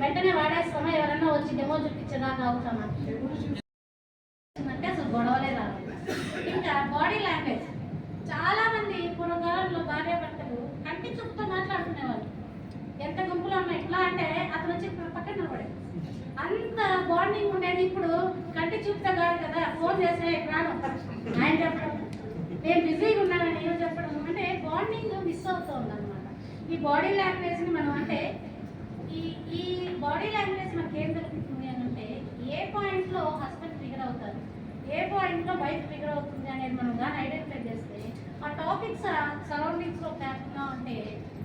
వెంటనే వాడేస్తామా? ఎవరన్నా వచ్చి డెమో చూపించడానికి అవుతామా అంటే అసలు గొడవలే రాదు ఇంకా బాడీ లాంగ్వేజ్ చాలా మంది పూర్వకాలంలో భార్య భర్తలు కంటి చూపుతో మాట్లాడుకునేవాళ్ళు. ఎంత గుంపులో ఉన్నా ఎట్లా అంటే అతను వచ్చి పక్కన నిలబడే అంత బాండింగ్ ఉండేది ఇప్పుడు కంటి చూపుతో కాదు కదా. ఫోన్ చేస్తే రాను ఆయన చెప్పడం. నేను బిజీగా ఉన్నానని ఏమో చెప్పడం అంటే బాండింగ్ మిస్ అవుతూ ఉందన్నమాట. ఈ బాడీ లాంగ్వేజ్ని మనం అంటే ఈ ఈ బాడీ లాంగ్వేజ్ మనకి ఏం తెలుపుతుంది అని అంటే ఏ పాయింట్లో హస్బెండ్ ఫిగర్ అవుతారు? ఏ పాయింట్లో వైఫ్ ఫిగర్ అవుతుంది అనేది మనం కానీ ఐడెంటిఫై చేస్తే ఆ టాపిక్స్ సరౌండింగ్స్లో కాకుండా ఉంటే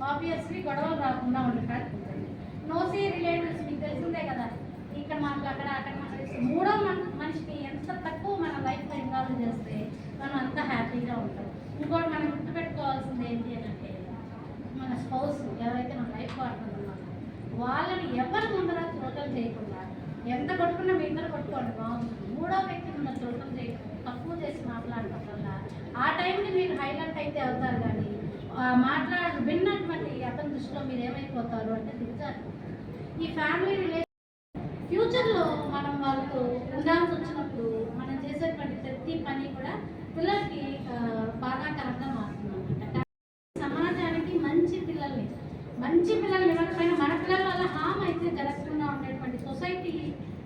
ఆబ్వియస్లీ గొడవలు రాకుండా ఉండటానికి ఉంటుంది నోసీ రిలేటివ్స్ మీకు తెలిసిందే కదా. ఇక్కడ మనకు అక్కడ అక్కడ మాట్లాడిస్తే మూడో మన మనిషికి ఎంత తక్కువ మన లైఫ్లో ఇన్వాల్వ్ చేస్తే మనం అంత హ్యాపీగా ఉంటాం ఇంకోటి మనం గుర్తుపెట్టుకోవాల్సింది ఏంటి అని అంటే మన స్పౌస్ ఎవరైతే మన లైఫ్ పార్ట్నర్ ఉన్నారో వాళ్ళని ఎవరి ముందర త్రోటం చేయకుండా ఎంత కొట్టుకున్నా మీ ఇద్దరు కొట్టుకోండి బాగుంటుంది. మూడో వ్యక్తి ముందర త్రోటం చేయకుండా తక్కువ చేసి మాట్లాడటం వల్ల ఆ టైంని మీరు హైలైట్ అయితే అవుతారు కానీ ఆ మాట్లాడ విన్నటువంటి అతని దృష్టిలో మీరు ఏమైపోతారు అంటే దిగుతారు ఈ ఫ్యామిలీ రిలేషన్ ఫ్యూచర్లో మనం వాళ్ళతో ఉండాల్సి వచ్చినప్పుడు మనం చేసేటువంటి ప్రతి పని కూడా పిల్లలకి బాగా బాధాకరంగా మారుతుంది సమాజానికి మంచి పిల్లల్ని మంచి పిల్లలు ఇవ్వకపోయినా మన పిల్లల వల్ల హామ్ అయితే జరగకుండా ఉండేటువంటి సొసైటీ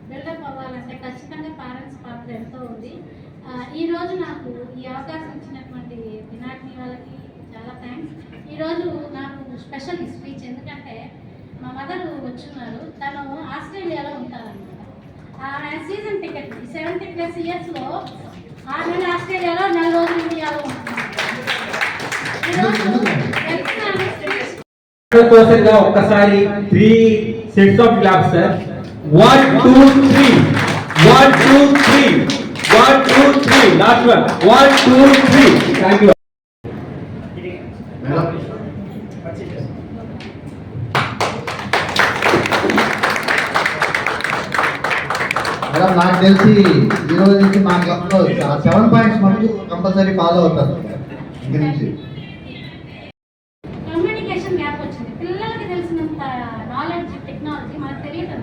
బిల్డప్ అవ్వాలంటే ఖచ్చితంగా పేరెంట్స్ పాత్ర ఎంతో ఉంది. ఈరోజు నాకు ఈ అవకాశం ఇచ్చినటువంటి వినాయకుని వాళ్ళకి చాలా థ్యాంక్స్ ఈరోజు నాకు స్పెషల్ స్పీచ్ ఎందుకంటే మా మదర్ వచ్చున్నారు. తను ఆస్ట్రేలియాలో ఉంటారన్నమాట. ఆ సీజన్ టికెట్ సెవెంటీ ప్లస్ ఇయర్స్లో ఆరు నెలలు ఆస్ట్రేలియాలో నెల రోజులు ఇండియాలో ఉంటున్నారు. ఈరోజు స్పీచ్ కోసం గా ఒక్కసారి three sets of claps sir one two three one two three one two three last one one two three thank you madam madam నాకు తెలిసి ఈ రోజు నుంచి మా క్లబ్లో సెవెన్ పాయింట్స్ మనకు కంపల్సరీ ఫాలో అవుతారు. ఇంక నుంచి కమ్యూనికేషన్ గ్యాప్ వచ్చింది పిల్లలకి తెలిసినంత నాలెడ్జ్ టెక్నాలజీ మనకు తెలియదు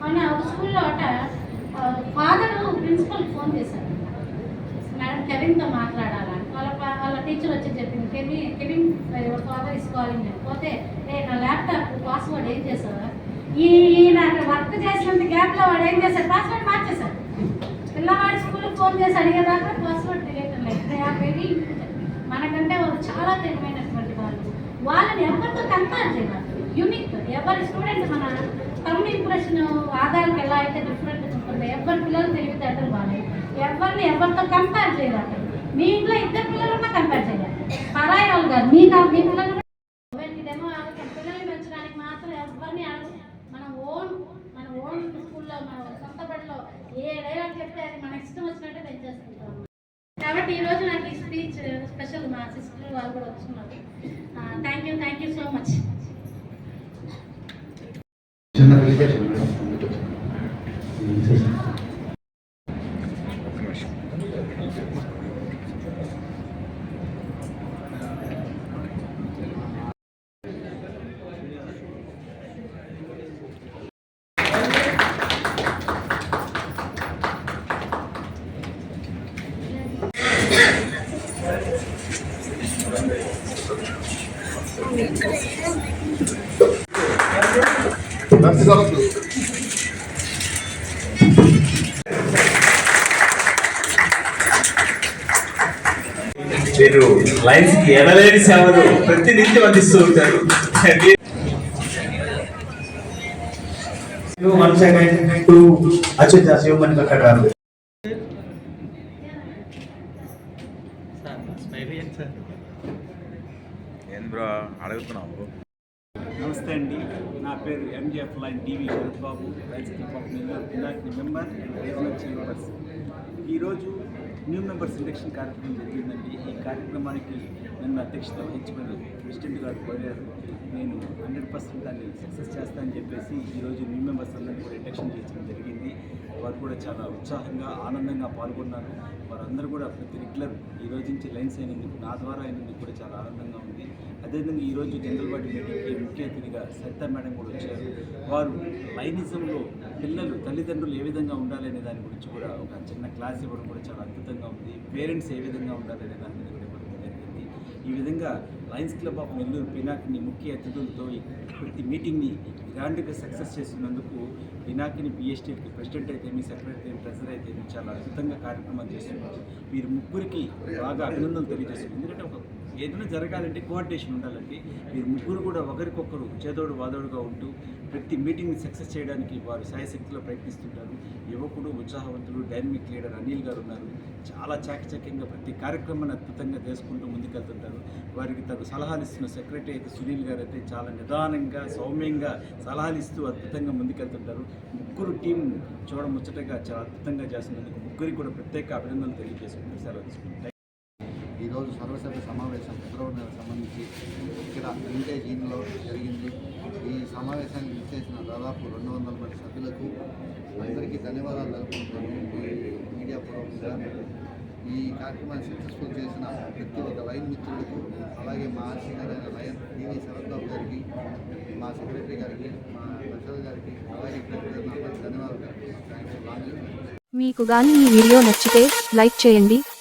మొన్న ఒక స్కూల్లో అట ఫాదర్ ప్రిన్సిపల్ ఫోన్ చేశారు మేడం కెవిన్తో మాట్లాడాలని వాళ్ళ వాళ్ళ టీచర్ వచ్చి చెప్పింది Kevin Kevin your father is calling పోతే ఏ నా ల్యాప్టాప్ పాస్వర్డ్ ఏం చేసావా? ఈ ఈయన అక్కడ వర్క్ చేసినంత గ్యాప్లో వాడు ఏం చేశాడు? పాస్వర్డ్ మార్చేశాడు. పిల్లవాడి స్కూల్కి ఫోన్ చేసి అడిగేదాకా పాస్వర్డ్ తెలియటం లేదు మనకంటే వాళ్ళు చాలా తెలివైనటువంటి వాళ్ళు వాళ్ళని ఎవరితో కంపేర్ చేయాలి యూనిక్ ఎవరి స్టూడెంట్ మన టర్మ్ ఇంప్రెషన్ ఆధార్కి ఎలా అయితే డిఫరెంట్ ఉంటుందో ఎవరి పిల్లలు తెలివితేటలు బాగాలేదు ఎవరిని ఎవరితో కంపేర్ చేయాలి మీ ఇంట్లో ఇద్దరు పిల్లలు ఉన్నా కంపేర్ చేయాలి పరాయి వాళ్ళు కాదు. మీ మీ పిల్లలు ఇదేమో పిల్లల్ని పెంచడానికి మాత్రం ఎవరిని మన ఓన్ మన ఓన్ స్కూల్లో మన సొంత బడిలో ఏ డైలాగ్ చెప్తే అది మన ఇష్టం వచ్చినట్టే పెంచేసుకుంటాం కాబట్టి ఈ రోజు నాకు ఈ స్పీచ్ స్పెషల్ మా సిస్టర్ వాళ్ళు కూడా వస్తున్నారు thank you thank you so much Merci beaucoup. మీరు లైఫ్కి ఎనలేని సేవలు ప్రతినిత్యం అందిస్తూ ఉంటారు అచ్యుత శివమణి గారు ఏంది బ్రో అడుగుతున్నావు నమస్తే అండి. నా పేరు MGF line TV Sharath Babu rice club of member member regional members. ఈరోజు న్యూ మెంబర్స్ ఇండక్షన్ కార్యక్రమం జరిగిందండి. ఈ కార్యక్రమానికి నన్ను అధ్యక్షత వహించమని ప్రెసిడెంట్ గారు కోరారు. నేను హండ్రెడ్ పర్సెంట్ దాన్ని సక్సెస్ చేస్తానని చెప్పేసి ఈరోజు న్యూ మెంబర్స్ అందరినీ కూడా ఇండక్షన్ చేయడం జరిగింది. వారు కూడా చాలా ఉత్సాహంగా ఆనందంగా పాల్గొన్నారు. వారందరూ కూడా ప్రతి రెగ్యులర్ ఈ రోజు నుంచి లైన్స్ అయినందుకు నా ద్వారా అయినందుకు కూడా చాలా ఆనందంగా ఉంది. అదేవిధంగా ఈరోజు జనరల్ వాటి మీటింగ్కి ముఖ్య అతిథిగా సరిత మేడం కూడా వచ్చారు. వారు లైనిజంలో పిల్లలు తల్లిదండ్రులు ఏ విధంగా ఉండాలి అనే దాని గురించి కూడా ఒక చిన్న క్లాస్ ఇవ్వడం కూడా చాలా అద్భుతంగా ఉంది. పేరెంట్స్ ఏ విధంగా ఉండాలి అనే దాని మీద కూడా ఇవ్వడం జరిగింది. ఈ విధంగా lions club of Nellore Pinakini ముఖ్య అతిథులతో ప్రతి మీటింగ్ని గ్రాండ్గా సక్సెస్ చేసినందుకు పినాకిని పిఎస్టీకి ప్రెసిడెంట్ అయితే మీ సెక్రటరీ అయితే ట్రెజర్ అయితే చాలా అద్భుతంగా కార్యక్రమాలు చేస్తున్నారు. వీరు ముగ్గురికి బాగా అభినందనలు తెలియజేస్తుంది ఎందుకంటే ఒక ఏదైనా జరగాలంటే కోఆర్డినేషన్ ఉండాలండి. మీరు ముగ్గురు కూడా ఒకరికొకరు చేదోడు వాదోడుగా ఉంటూ ప్రతి మీటింగ్ని సక్సెస్ చేయడానికి వారు సాయశక్తిలో ప్రయత్నిస్తుంటారు. యువకుడు ఉత్సాహవంతుడు డైనమిక్ లీడర్ అనిల్ గారు ఉన్నారు. చాలా చాకచక్యంగా ప్రతి కార్యక్రమాన్ని అద్భుతంగా చేసుకుంటూ ముందుకెళ్తుంటారు. వారికి తగు సలహాలు ఇస్తున్న సెక్రటరీ అయితే సునీల్ గారు అయితే చాలా నిదానంగా సౌమ్యంగా సలహాలు ఇస్తూ అద్భుతంగా ముందుకెళ్తుంటారు. ముగ్గురు టీం చూడముచ్చటగా చాలా అద్భుతంగా చేస్తున్నందుకు ముగ్గురికి కూడా ప్రత్యేక అభినందనలు తెలియజేసుకుంటూ సెలవు తీసుకుంటారు ఈరోజు సర్వసభ్య సమావేశం ఫిబ్రవరి నెలకు సంబంధించి ఇక్కడ వింటేజ్ ఇన్లో జరిగింది. ఈ సమావేశానికి ఇచ్చేసిన దాదాపు రెండు వందల మంది సభ్యులకు అందరికీ ధన్యవాదాలు తెలుపుకుంటాను మీడియా పూర్వకంగా ఈ కార్యక్రమాన్ని సక్సెస్ఫుల్ చేసిన ప్రతి ఒక్క లైన్ మిత్రులకు అలాగే మా ఆర్సీ గారైన లయన్ టీవీ శరత్బాబు గారికి మా సెక్రటరీ గారికి మా ప్రసాద్ గారికి అలాగే ధన్యవాదాలు మీకు కానీ ఈ వీడియో నచ్చితే లైక్ చేయండి